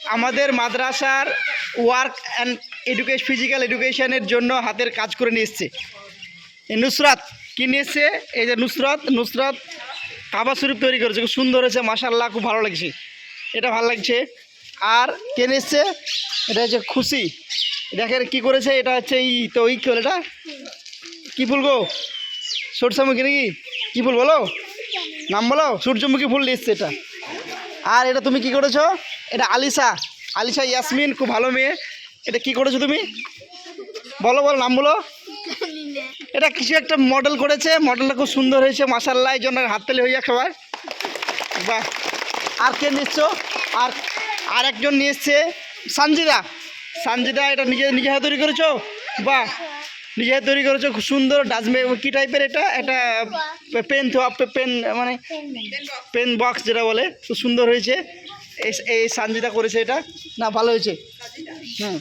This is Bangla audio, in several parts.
আমাদের মাদ্রাসার ওয়ার্ক অ্যান্ড এডুকেশন ফিজিক্যাল এডুকেশনের জন্য হাতের কাজ করে নিয়ে এসছে এই নুসরাত কি নিয়ে এসছে এই যে নুসরাত নুসরাত কাবা শরীফ তৈরি করেছে। খুব সুন্দর হয়েছে মাসাল্লাহ খুব ভালো লাগছে। এটা ভালো লাগছে। আর কে এসছে এটা হচ্ছে খুশি। দেখেন কি করেছে, এটা হচ্ছে এই তো ওই কি এটা? কী ফুল গো? সরষামুখী নাকি? কী ফুল বলো? নাম বলো? সূর্যমুখী ফুল এসছে এটা। আর এটা তুমি কি করেছ? এটা আলিশা। আলিশা ইয়াসমিন, খুব ভালো মেয়ে। এটা কি করেছ তুমি? বলো বলো, নাম বলো। এটা কিছু একটা মডেল করেছে। মডেলটা খুব সুন্দর হয়েছে মাসাল্লাহ এই জন্য হাততালি হয়ে যাক সবার। বাহ। আর কে নিচ্ছ আর আর একজন নিয়ে এসছে, সানজিদা। সানজিদা, এটা নিজে নিজে হাতে তৈরি করেছ? বাহ। নিজে তৈরি করেছ, খুব সুন্দর ডাজমে কী টাইপের এটা? এটা পেন পেন মানে পেন বক্স যেটা বলে, খুব সুন্দর হয়েছে। এই এই সানজিদা করেছে এটা। না, ভালো হয়েছে। হুম।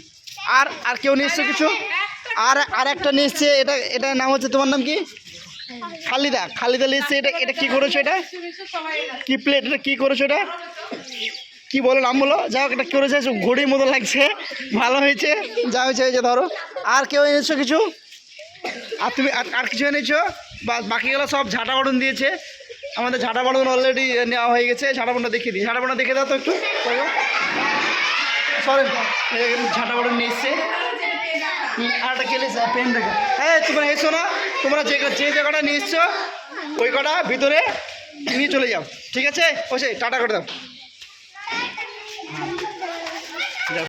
আর আর কেউ নিয়ে এসছে কিছু? আর আর একটা নিয়ে এসছে, এটা এটার নাম হচ্ছে, তোমার নাম কি? খালিদা। খালিদা নিয়ে এসছে, এটা এটা কী করেছ এটা? কি প্লেট এটা কী করেছ এটা? কি বলো নাম বলো? যা হোক এটা করেছে ঘড়ির মতো লাগছে। ভালো হয়েছে? যা হয়েছে হয়েছে ধরো। আর কেউ এনেছো কিছু? আর তুমি আর কিছু এনেছো? বাকিগুলো সব ঝাঁটা বাড়ন দিয়েছে। আমাদের ঝাঁটা বাড়ন অলরেডি নেওয়া হয়ে গেছে। ঝাঁটা বাড়নটা দেখিয়ে দিই। ঝাঁটা বাড়ন দেখে দাও তো একটু। সরেন। ঝাঁটা বাড়ন নিয়ে এসছে। হুম, আর একটা কেলে পেন দেখা। হ্যাঁ তোমরা এসো না। তোমরা যে যে জায়গাটা নিয়ে এসছো ওই কটা ভিতরে নিয়ে চলে যাও। ঠিক আছে? ওসে টাটা করে দাও।